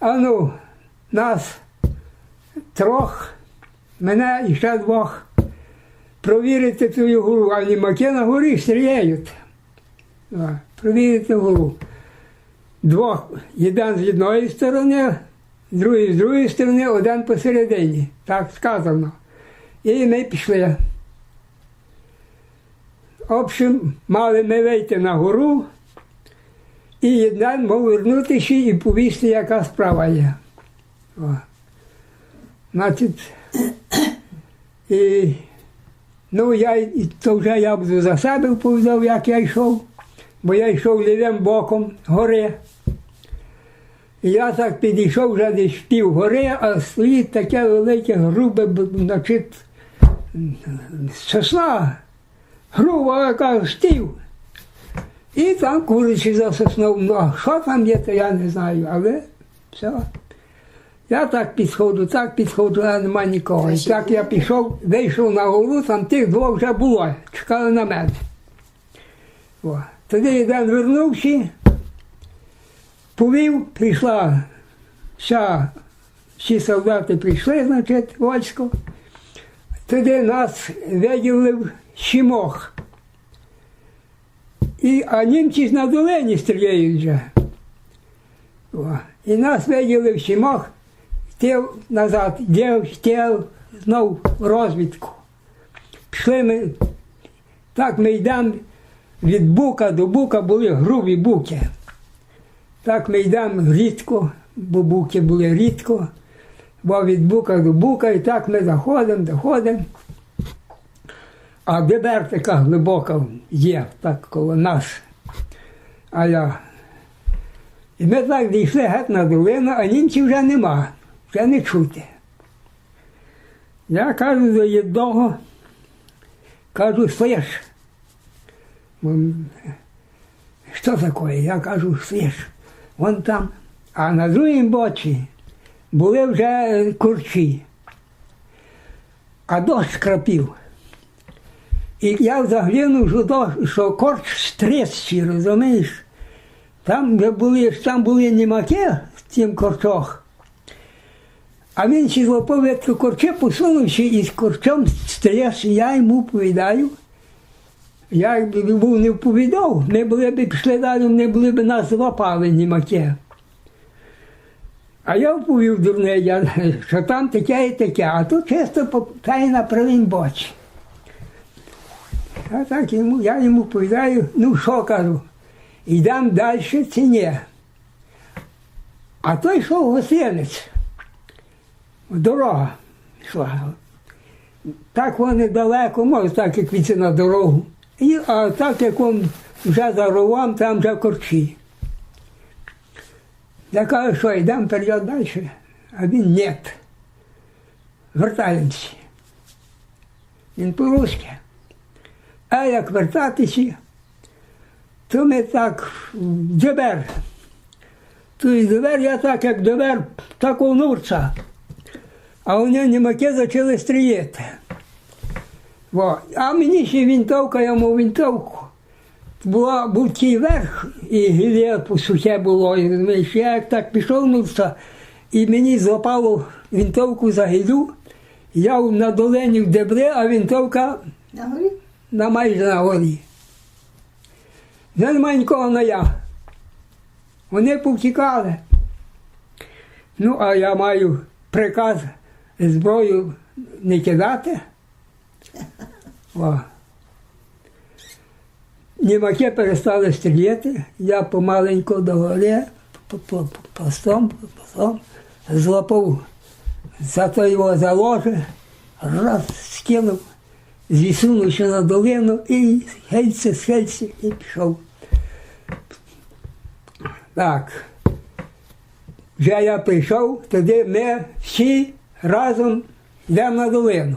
А ну, нас трьох, мене і ще двох. Провірити твою гору, а німаки на горі стріляють. Провірити гору. Двох, один з одної сторони, другий з другої сторони, один посередині. Так сказано. І ми пішли. В общем, мали ми вийти на гору, і один мав вернутися і повісти, яка справа є. О. Значить, ну, я, і то вже я буду за себе повідав, як я йшов, бо я йшов лівим боком гори. І я так підійшов вже десь пів гори, а стоїть таке велике, грубе, значить, сосна, груба, яка стів. І там курячі за сосною. Ну, а що там є, то я не знаю, але все. Я так підходжу, так підходжу, а нема нікого. І так я пішов, вийшов на гору, там тих двох вже було, чекали на мене. О. Тоді один вернувся, повів, прийшла вся, всі солдати прийшли, значить, військо. Тоді нас виділив Щімох. І, а німці ж на долині стріляють вже. О. І нас виділив Щімох, йти назад, йде, йти знов розвідку. Пішли ми, так ми йдемо від бука до бука були грубі буки. Так ми йдемо рідко, бо буки були рідко, бо від бука до бука, і так ми заходимо, доходимо. А дебер глибока є, так коло нас. А я. І ми так дійшли геть на долину, а німців вже нема, вже не чути. Я кажу до єдного, кажу, слиш, що таке? Я кажу, слиш, вон там. А на другому боці були вже курчі, а дощ крапів. І я заглянув, дощ- що корч стресчий, розумієш? Там де були, там були німаки в цім корчах. А він ще злопав ветку корче, посунувши і з корчом стрес, і я йому повідаю. Я був не вповідав, ми були б пішли далі, не були б нас злопали німаки. А я вповів дурне, що там таке і таке, а тут чисто по- та й А так йому, я йому повідаю, ну що кажу, йдемо далі чи ні. А той йшов гостинець. Дорога йшла. Так вони далеко, може, так як від на дорогу. І, а так як він вже за ровом, там вже корчі. Я кажу, що йдемо вперед далі. А він ні. Вертаємося. Він по-русски. А як вертатися, то ми так в дебер. То і дебер, я так, як дебер, так у нурця. А вони німаки почали стріляти. Во. А мені ще вінтовка, мав вінтовку. Була, був такий верх, і гілля сухе було. І, я як так пішов нурця, і мені злопало вінтовку за гілю. Я на долині в дебри, а вінтовка На майже на горі. Вже немає нікого на я. Вони повтікали. Ну, а я маю приказ зброю не кидати. О. Німаки перестали стріляти, я помаленьку до по- постом, постом, злопав за той його заложе, раз скинув, зісунувся на долину і гельце, схельце і пішов. Так. Вже я прийшов, тоді ми всі разом йдемо на долину.